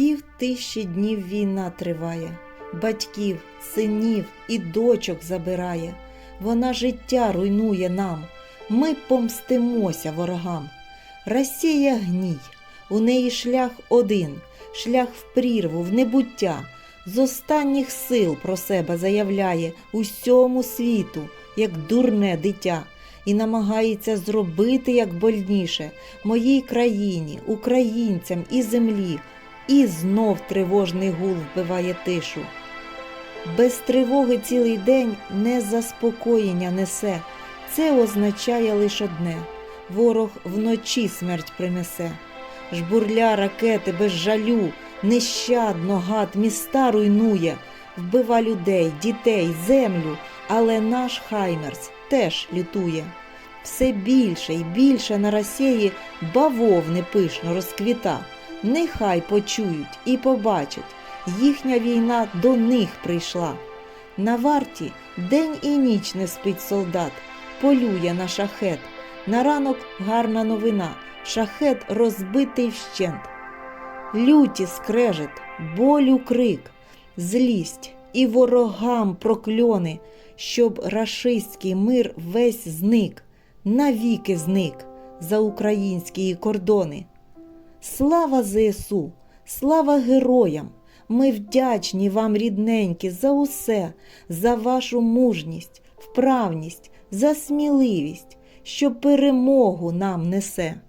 Пів тисячі днів війна триває, батьків, синів і дочок забирає. Вона життя руйнує нам. Ми помстимося ворогам. Росія гній, у неї шлях один, шлях в прірву, в небуття. З останніх сил про себе заявляє усьому світу, як дурне дитя, і намагається зробити як больніше моїй країні, українцям і землі, і знов тривожний гул вбиває тишу. Без тривоги цілий день не заспокоєння несе. Це означає лише одне ворог вночі смерть принесе. Жбурля ракети без жалю, нещадно гад міста руйнує, вбива людей, дітей, землю, але наш Хаймерс теж лютує. Все більше і більше на Росії бавовни пишно розквіта. Нехай почують і побачать, їхня війна до них прийшла. На варті день і ніч не спить солдат, полює на шахет. На ранок гарна новина, шахет розбитий вщент. Люті скрежет, болю крик, злість і ворогам прокльони, щоб рашистський мир весь зник, навіки зник за українські кордони. Слава ЗСУ, слава героям! Ми вдячні вам, рідненькі, за усе, за вашу мужність, вправність, за сміливість, що перемогу нам несе.